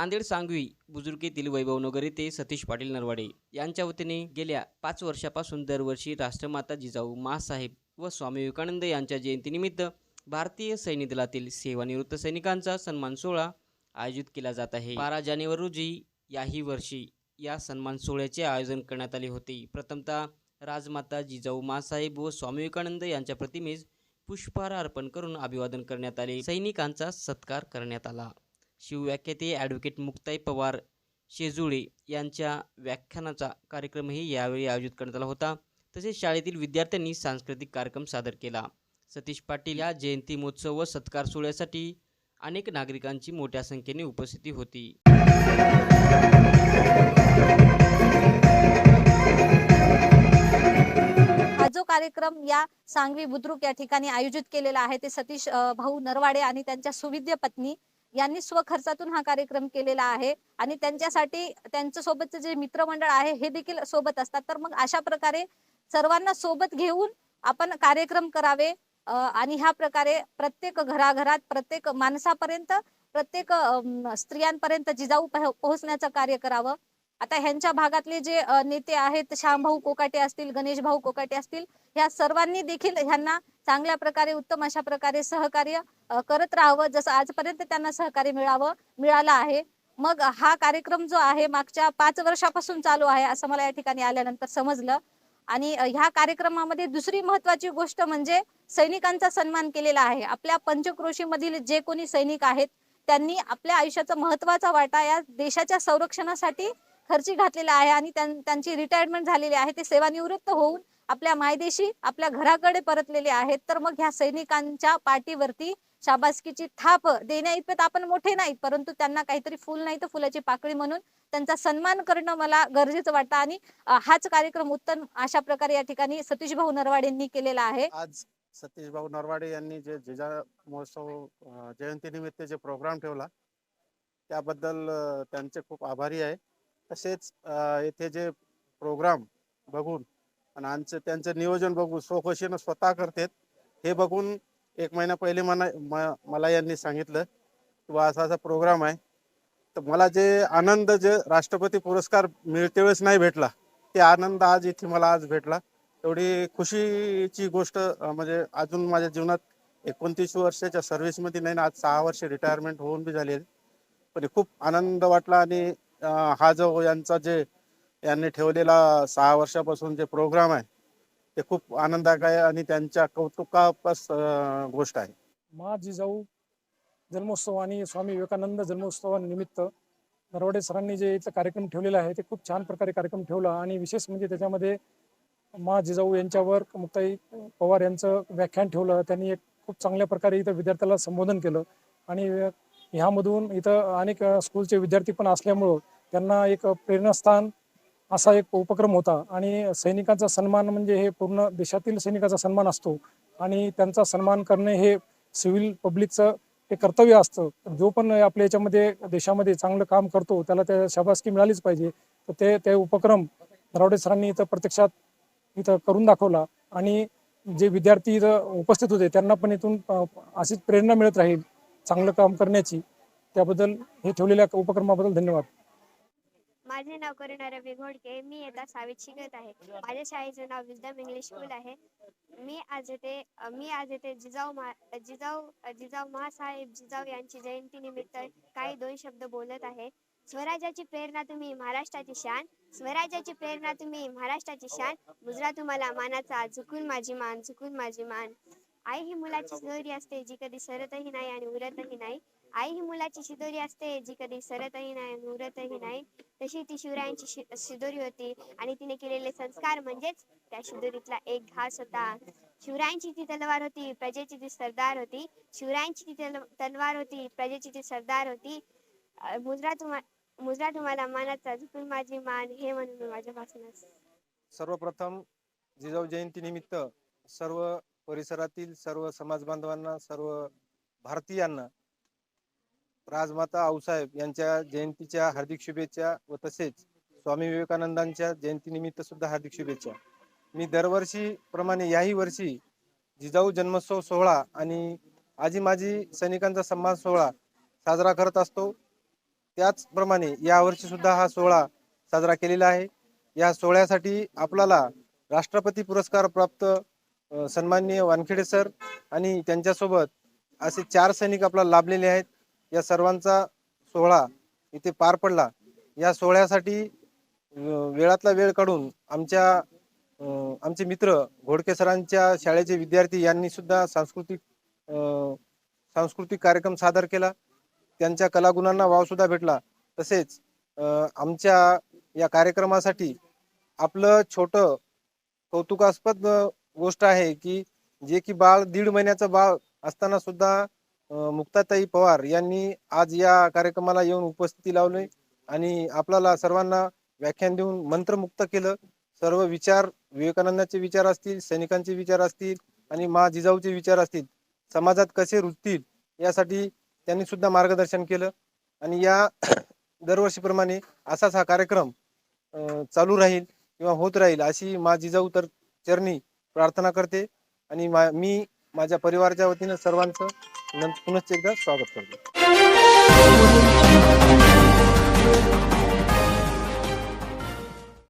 नांदेड सांगवी बुजुर्गीतील वैभवनगर येथे सतीश पाटील नरवाडे यांच्या वतीने गेल्या पाच वर्षापासून दरवर्षी राष्ट्रमाता जिजाऊ मासाहेब व स्वामी विवेकानंद यांच्या जयंतीनिमित्त भारतीय सैन्य दलातील सेवानिवृत्त सैनिकांचा सन्मान सोहळा आयोजित केला जात आहे. बारा जानेवारी रोजी याही वर्षी या सन्मान सोहळ्याचे आयोजन करण्यात आले होते. प्रथमतः राजमाता जिजाऊ मासाहेब व स्वामी विवेकानंद यांच्या प्रतिमेस पुष्पहार अर्पण करून अभिवादन करण्यात आले. सैनिकांचा सत्कार करण्यात आला. शिवव्याख्याते ॲडव्होकेट मुक्ताई पवार शेजुळे यांच्या व्याख्यानाचा कार्यक्रमही यावेळी आयोजित करण्यात आला होता. तसेच शाळेतील विद्यार्थ्यांनी सांस्कृतिक कार्यक्रम सादर केला. सतीश पाटील या जयंती महोत्सव व सत्कार सोहळ्यासाठी अनेक नागरिकांची मोठ्या संख्येने उपस्थिती होती. हा जो कार्यक्रम या सांगवी बुद्रुक या ठिकाणी आयोजित केलेला आहे ते सतीश भाऊ नरवाडे आणि त्यांच्या सुविद्य पत्नी यांनी स्वखर्चातून हा कार्यक्रम केलेला आहे आणि त्यांच्यासाठी त्यांच्या सोबतचे जे मित्रमंडळ आहे हे देखील सोबत असतात. तर मग अशा प्रकारे सर्वांना सोबत घेऊन आपण कार्यक्रम करावे. आणि ह्या प्रकारे प्रत्येक घराघरात प्रत्येक माणसापर्यंत प्रत्येक स्त्रियांपर्यंत जिजाऊ पोहोचण्याचं कार्य करावं. आता ह्यांच्या भागातले जे नेते आहेत श्यामभाऊ कोकाटे असतील गणेश भाऊ कोकाटे असतील ह्या सर्वांनी देखील ह्यांना चांगल्या प्रकारे उत्तम अशा प्रकारे सहकार्य करत राहावं. जसं आजपर्यंत त्यांना सहकार्य मिळावं मिळालं आहे. मग हा कार्यक्रम जो आहे मागच्या पाच वर्षापासून चालू आहे असं मला या ठिकाणी आल्यानंतर समजलं. आणि ह्या कार्यक्रमामध्ये दुसरी महत्वाची गोष्ट म्हणजे सैनिकांचा सन्मान केलेला आहे. आपल्या पंचक्रोशीमधील जे कोणी सैनिक आहेत त्यांनी आपल्या आयुष्याचा महत्त्वाचा वाटा या देशाच्या संरक्षणासाठी खर्ची घातलेला आहे आणि त्यां- त्यांची रिटायरमेंट झालेली आहे. ते सेवानिवृत्त होऊन आपल्या मायदेशी आपल्या घराकडे परतलेले आहेत तर मग ह्या सैनिकांच्या पाठीवरती शाबासकीची थाप देण्या इतपत आपण मोठे नाहीत परंतु त्यांना काहीतरी फुल नाही तर फुलाची पाकळी म्हणून त्यांचा सन्मान करणं मला गरजेचं वाटतं. आणि हाच कार्यक्रम उत्तम अशा प्रकारे या ठिकाणी सतीश भाऊ नरवाड यांनी केलेला आहे. आज सतीश भाऊ नरवाडे यांनी जे जिजा महोत्सव जयंतीनिमित्त जे प्रोग्राम ठेवला त्याबद्दल त्यांचे खूप आभारी आहे. तसेच येथे जे प्रोग्राम बघून आणि आमचं त्यांचं नियोजन बघून स्वखुशीनं स्वतः करतात. हे बघून एक महिना पहिले मना म- मला यांनी सांगितलं किंवा असा असा प्रोग्राम आहे. तर मला जे आनंद जे राष्ट्रपती पुरस्कार मिळते वेळेस नाही भेटला ते आनंद आज इथे मला आज भेटला. एवढी खुशीची गोष्ट म्हणजे अजून माझ्या जीवनात एकोणतीस वर्षाच्या सर्व्हिसमध्ये नाही ना आज सहा वर्ष रिटायरमेंट होऊन बी झाले पण खूप आनंद वाटला आणि हा जो यांचा जे यांनी ठेवलेला सहा वर्षापासून जे प्रोग्राम आहे ते खूप आनंददायक आहे आणि त्यांच्या कौतुकापस गोष्ट आहे. मा जिजाऊ जन्मोत्सव आणि स्वामी विवेकानंद जन्मोत्सवानिमित्त नरवडे सरांनी जे इथं कार्यक्रम ठेवलेला आहे ते खूप छान प्रकारे कार्यक्रम ठेवला आणि विशेष म्हणजे त्याच्यामध्ये मा जिजाऊ यांच्यावर मुक्ताई पवार यांचं व्याख्यान ठेवलं त्यांनी एक खूप चांगल्या प्रकारे इथं विद्यार्थ्याला संबोधन केलं आणि ह्यामधून इथं अनेक स्कूलचे विद्यार्थी पण असल्यामुळं त्यांना एक प्रेरणास्थान असा एक उपक्रम होता. आणि सैनिकांचा सन्मान म्हणजे हे पूर्ण देशातील सैनिकाचा सन्मान असतो. आणि त्यांचा सन्मान करणे हे सिव्हिल पब्लिकचं हे कर्तव्य असतं. जो पण आपल्या याच्यामध्ये देशामध्ये चांगलं काम करतो त्याला त्या शाबासकी मिळालीच पाहिजे. तर ते ते उपक्रम नरावडे सरांनी इथं प्रत्यक्षात इथं करून दाखवला. आणि जे विद्यार्थी इथं उपस्थित होते त्यांना पण इथून अशीच प्रेरणा मिळत राहील चांगलं काम करण्याची. त्याबद्दल हे ठेवलेल्या उपक्रमाबद्दल धन्यवाद. माझे नाव करुणा रवी घोडके. मी येता सहावीत शिकत आहे. माझ्या शाळेचे नाव विजडम इंग्लिश स्कूल आहे. मी आज येथे मी आज येथे जिजाऊ महा जिजाऊ जिजाऊ महासाहेब जिजाऊ यांची जयंती निमित्त काही दोन शब्द बोलत आहे. स्वराज्याची प्रेरणा तुम्ही महाराष्ट्राची शान. स्वराज्याची प्रेरणा तुम्ही महाराष्ट्राची शान. मुजरा तुम्हाला मानाचा झुकून माझी मान झुकून माझी मान. आई ही मुलाची शिदोरी असते जी कधी सरतही नाही आणि उरतही नाही. आई ही मुलाची शिदोरी असते जी कधी सरतही नाही आणि उरतही नाही. तशी ती शिवरायांची शि- शिदोरी होती आणि तिने केलेले संस्कार म्हणजेच त्या शिदोरीतला एक घास होता. शिवरायांची ती तलवार होती प्रजेची ती सरदार होती शिवरायांची ती तल- तलवार होती प्रजेची ती सरदार होती मुजरा तुम्हा मुजरा तुम्हाला मानाचा झुकून माझी मान हे म्हणून मी माझ्या भाषणात सर्वप्रथम जिजाऊ जयंती निमित्त सर्व परिसरातील सर्व समाज बांधवांना सर्व भारतीयांना राजमाता आऊसाहेब यांच्या जयंतीच्या हार्दिक शुभेच्छा व तसेच स्वामी विवेकानंदांच्या जयंतीनिमित्त सुद्धा हार्दिक शुभेच्छा. मी दरवर्षी प्रमाणे याही वर्षी जिजाऊ जन्मोत्सव सोहळा आणि आजी माजी सैनिकांचा सन्मान सोहळा साजरा करत असतो. त्याचप्रमाणे यावर्षी सुद्धा हा सोहळा साजरा केलेला आहे. या सोहळ्यासाठी आपल्याला राष्ट्रपती पुरस्कार प्राप्त सन्माननीय वानखेडे सर आणि त्यांच्यासोबत असे चार सैनिक आपल्याला लाभलेले आहेत. या सर्वांचा सोहळा इथे पार पडला. या सोहळ्यासाठी वेळातला वेळ काढून आमच्या आमचे मित्र घोडके सरांच्या शाळेचे विद्यार्थी यांनी सुद्धा सांस्कृतिक सांस्कृतिक कार्यक्रम सादर केला. त्यांच्या कलागुणांना वाव सुद्धा भेटला. तसेच आमच्या या कार्यक्रमासाठी आपलं छोटं कौतुकास्पद गोष्ट आहे की जे की बाळ दीड महिन्याचं बाळ असताना सुद्धा मुक्ताताई पवार यांनी आज या कार्यक्रमाला येऊन उपस्थिती लावली आणि आपल्याला सर्वांना व्याख्यान देऊन मंत्रमुक्त केलं. सर्व विचार विवेकानंदाचे विचार असतील सैनिकांचे विचार असतील आणि मा जिजाऊचे विचार असतील समाजात कसे रुजतील यासाठी त्यांनी सुद्धा मार्गदर्शन केलं. आणि या दरवर्षीप्रमाणे असाच हा कार्यक्रम चालू राहील किंवा होत राहील अशी मा जिजाऊ तर चरणी प्रार्थना करते. आणि मा मी माझ्या परिवाराच्या वतीनं सर्वांचं नं- पुनश्च एकदा स्वागत करतो